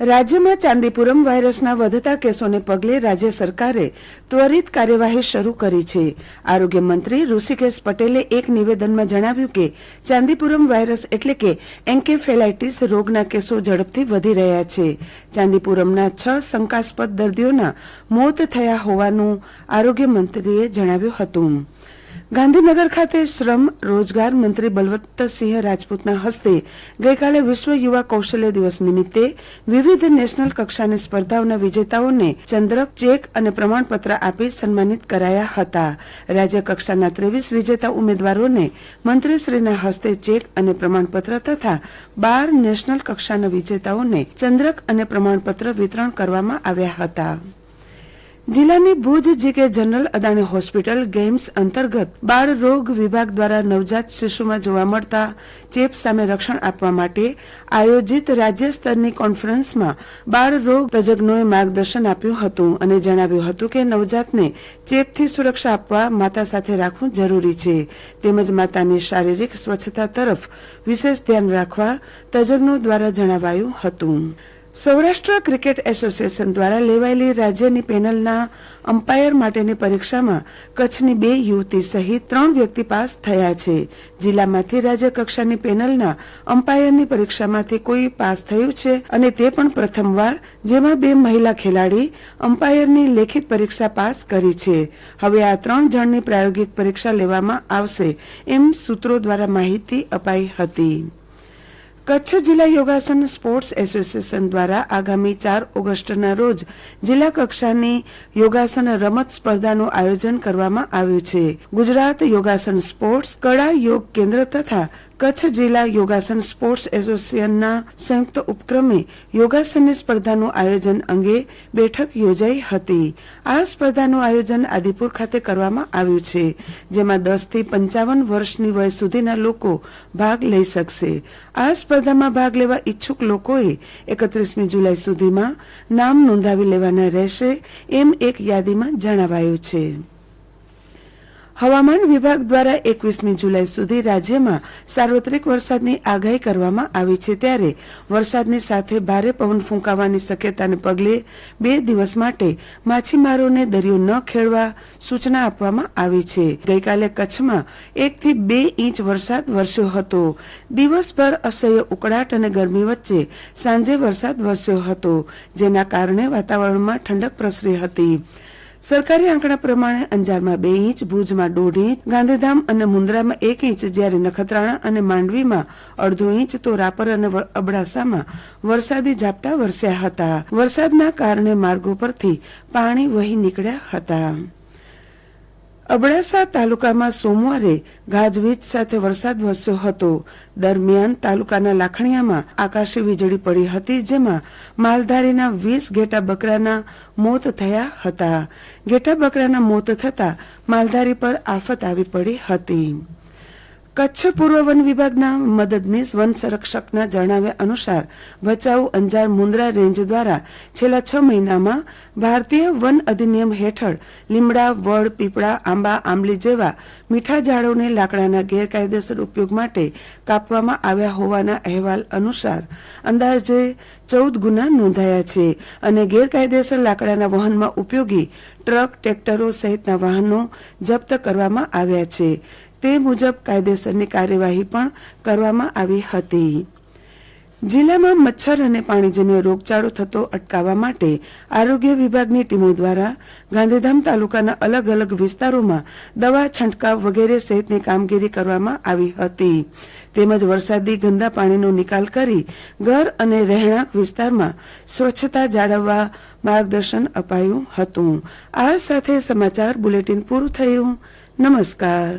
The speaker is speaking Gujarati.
રાજ્યમાં ચાંદીપુરમ વાયરસના વધતા કેસોને પગલે રાજ્ય સરકારે ત્વરિત કાર્યવાહી શરૂ કરી છે. આરોગ્ય મંત્રી ઋષિકેશ પટેલે એક નિવેદનમાં જણાવ્યું કે, ચાંદીપુરમ વાયરસ એટલે કે એન્કેફેલાઇટિસ રોગના કેસો ઝડપથી વધી રહ્યા છે. ચાંદીપુરમના છ શંકાસ્પદ દર્દીઓના મોત થયા હોવાનું આરોગ્ય મંત્રીએ જણાવ્યું હતું. ગાંધીનગર ખાતે શ્રમ રોજગાર મંત્રી બલવંતસિંહ રાજપૂતના હસ્તે ગઈકાલે વિશ્વ યુવા કૌશલ્ય દિવસ નિમિત્તે વિવિધ નેશનલ કક્ષાની સ્પર્ધાઓના વિજેતાઓને ચંદ્રક, ચેક અને પ્રમાણપત્ર આપી સન્માનિત કરાયા હતા. રાજ્ય કક્ષાના ત્રેવીસ વિજેતા ઉમેદવારોને મંત્રીશ્રીના હસ્તે ચેક અને પ્રમાણપત્ર તથા બાર નેશનલ કક્ષાના વિજેતાઓને ચંદ્રક અને પ્રમાણપત્ર વિતરણ કરવામાં આવ્યા હતા. જિલ્લાની Bhuj GK general Adani hospital GAIMS અંતર્ગત બાળ રોગ વિભાગ દ્વારા નવજાત શિશુમાં જોવા મળતા ચેપ સામે રક્ષણ આપવા માટે આયોજિત રાજ્ય સ્તરની કોન્ફરન્સમાં બાળ રોગ તજજ્ઞોએ માર્ગદર્શન આપ્યું હતું અને જણાવ્યું હતું કે નવજાતને ચેપથી સુરક્ષા આપવા માતા સાથે રાખવું જરૂરી છે. તેમજ માતાની શારીરિક સ્વચ્છતા તરફ વિશેષ ધ્યાન રાખવા તજજ્ઞો દ્વારા જણાવાયું હતું. સૌરાષ્ટ્ર ક્રિકેટ એસોસિએશન દ્વારા લેવાયેલી રાજ્યની પેનલના અમ્પાયર માટેની પરીક્ષામાં કચ્છની બે યુવતી સહિત ત્રણ વ્યક્તિ પાસ થયા છે. જિલ્લામાંથી રાજ્ય કક્ષાની પેનલના અમ્પાયરની પરીક્ષામાંથી કોઈ પાસ થયું છે અને તે પણ પ્રથમવાર જેમાં બે મહિલા ખેલાડી અમ્પાયરની લેખિત પરીક્ષા પાસ કરી છે. હવે આ ત્રણ જણની પ્રાયોગિક પરીક્ષા લેવામાં આવશે એમ સૂત્રો દ્વારા માહિતી અપાઈ હતી. કચ્છ જિલ્લા યોગાસન સ્પોર્ટ્સ એસોસિએશન દ્વારા આગામી ચાર ઓગસ્ટના રોજ જિલ્લા કક્ષાની યોગાસન રમત સ્પર્ધાનું આયોજન કરવામાં આવ્યું છે. ગુજરાત યોગાસન સ્પોર્ટ્સ કળા યોગ કેન્દ્ર તથા કચ્છ જિલ્લા યોગાસન સ્પોર્ટ્સ એસોસિએશનના સંયુક્ત ઉપક્રમે યોગાસનની સ્પર્ધાનું આયોજન અંગે બેઠક યોજાઈ હતી. આ સ્પર્ધાનું આયોજન આદિપુર ખાતે કરવામાં આવ્યું છે, જેમાં દસથી પંચાવન વર્ષની વય સુધીના લોકો ભાગ લઈ શકશે. આ સ્પર્ધામાં ભાગ લેવા ઈચ્છુક લોકોએ એકત્રીસમી જુલાઈ સુધીમાં નામ નોંધાવી લેવાના રહેશે એમ એક યાદીમાં જણાવાયું છે. હવામાન વિભાગ દ્વારા એકવીસમી જુલાઈ સુધી રાજ્યમાં સાર્વત્રિક વરસાદની આગાહી કરવામાં આવી છે ત્યારે વરસાદની સાથે ભારે પવન ફૂંકાવાની શક્યતાને પગલે બે દિવસ માટે માછીમારોને દરિયો ન ખેડવા સૂચના આપવામાં આવી છે. ગઈકાલે કચ્છમાં એકથી બે ઇંચ વરસાદ વરસ્યો હતો. દિવસભર અસહ્ય ઉકળાટ અને ગરમી વચ્ચે સાંજે વરસાદ વરસ્યો હતો, જેના કારણે વાતાવરણમાં ઠંડક પ્રસરી હતી. સરકારી આંકડા પ્રમાણે અંજારમાં બે ઇંચ, ભુજમાં દોઢ ઇંચ, ગાંધીધામ અને મુન્દ્રામાં એક ઇંચ જ્યારે નખત્રાણા અને માંડવીમાં અડધો ઇંચ, તો રાપર અને અબડાસામાં વરસાદી ઝાપટા વરસ્યા હતા. વરસાદના કારણે માર્ગો પરથી પાણી વહી નીકળ્યા હતા. અબડાસા તાલુકામાં સોમવારે ગાજવીજ સાથે વરસાદ વરસ્યો હતો. દરમિયાન તાલુકાના લાખણીયામાં આકાશી વીજળી પડી હતી, જેમાં માલધારીના વીસ ઘેટા બકરાના મોત થયા હતા. ઘેટા બકરાના મોત થતા માલધારી પર આફત આવી પડી હતી. કચ્છ પૂર્વ વન વિભાગના મદદનીશ વન સંરક્ષકના જણાવ્યા અનુસાર ભચાઉ અંજાર મુન્દ્રા રેન્જ દ્વારા છેલ્લા છ મહિનામાં ભારતીય વન અધિનિયમ હેઠળ લીમડા, વડ, પીપળા, આંબા, આંબલી જેવા મીઠા ઝાડોને લાકડાના ગેરકાયદેસર ઉપયોગ માટે કાપવામાં આવ્યા હોવાના અહેવાલ અનુસાર અંદાજે ચૌદ ગુના નોંધાયા છે અને ગેરકાયદેસર લાકડાના વહનમાં ઉપયોગી ટ્રક, ટ્રેક્ટરો સહિતના વાહનો જપ્ત કરવામાં આવ્યા છે. તે મુજબ કાયદેસરની કાર્યવાહી પણ કરવામાં આવી હતી. જિલ્લામાં મચ્છર અને પાણીજન્ય રોગચાળો થતો અટકાવવા માટે આરોગ્ય વિભાગની ટીમો દ્વારા ગાંધીધામ તાલુકાના અલગ અલગ વિસ્તારોમાં દવા છંટકાવ વગેરે સહિતની કામગીરી કરવામાં આવી હતી. તેમજ વરસાદી ગંદા પાણીનો નિકાલ કરી ઘર અને રહેણાંક વિસ્તારમાં સ્વચ્છતા જાળવવા માર્ગદર્શન અપાયું હતું. આ સાથે સમાચાર બુલેટિન પૂરું થયું. નમસ્કાર.